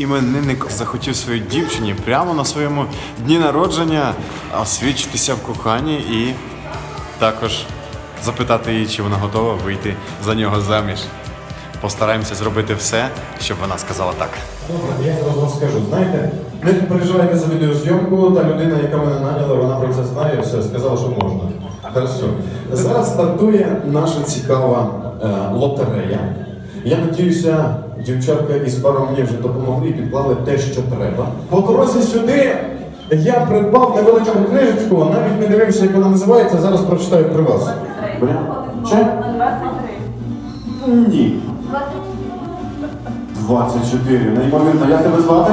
іменинник захотів своїй дівчині прямо на своєму дні народження освідчитися в коханні і також запитати її, чи вона готова вийти за нього заміж. Постараємося зробити все, щоб вона сказала так. Добре, я зараз вам скажу. Знаєте, не переживайте за відеозйомку, та людина, яка мене наняла, вона про це знає, все, сказала, що можна. Хорошо. Зараз стартує наша цікава е, лотерея. Я надіюся, дівчатка із паром мені вже допомогли і підклали те, що треба. По дорозі сюди я придбав невеличку книжечку, навіть не дивився, як вона називається, зараз прочитаю при вас. Чи? Ні. 24. Неймовірно, як тебе звати?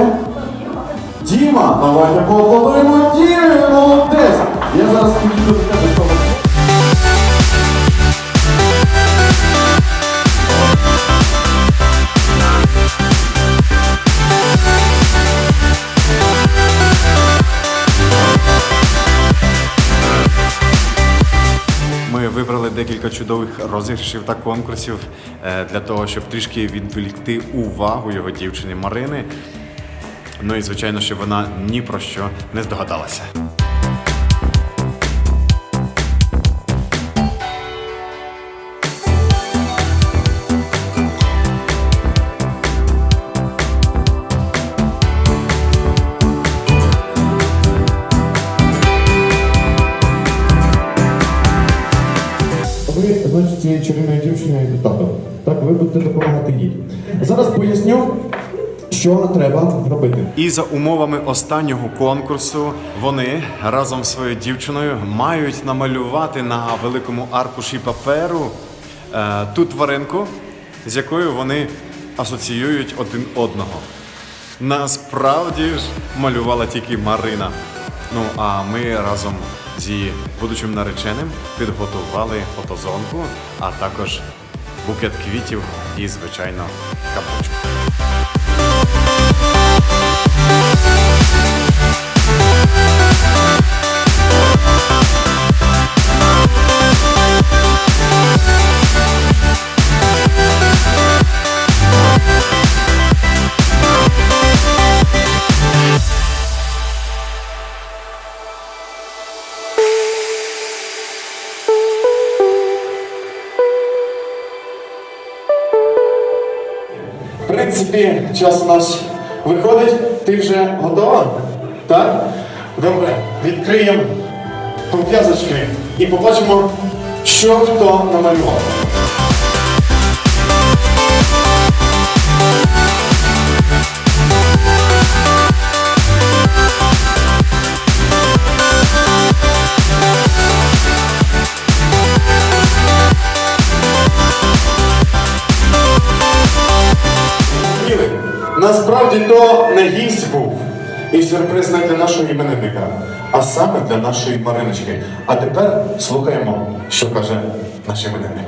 Діма! Давайте поаплодуємо Дімі! Молодець! Я зараз підійду до вибрали декілька чудових розіграшів та конкурсів е, для того, щоб трішки відволікти увагу його дівчини Марини. Ну і звичайно, що вона ні про що не здогадалася. Значить, цією чарівною дівчиною татом. Так, ви будете допомагати їй. Зараз поясню, що треба робити. І за умовами останнього конкурсу вони разом з своєю дівчиною мають намалювати на великому аркуші паперу е, ту тваринку, з якою вони асоціюють один одного. Насправді ж малювала тільки Марина. Ну а ми разом з її будучим нареченим підготували фотозонку, а також букет квітів і, звичайно, каблучку. Принципі, час у нас виходить. Ти вже готова? Так? Добре, відкриємо пов'язочки і побачимо, що хто намалював. Насправді то не гість був. І сюрприз не для нашого іменинника, а саме для нашої Мариночки. А тепер слухаємо, що каже наш іменинник.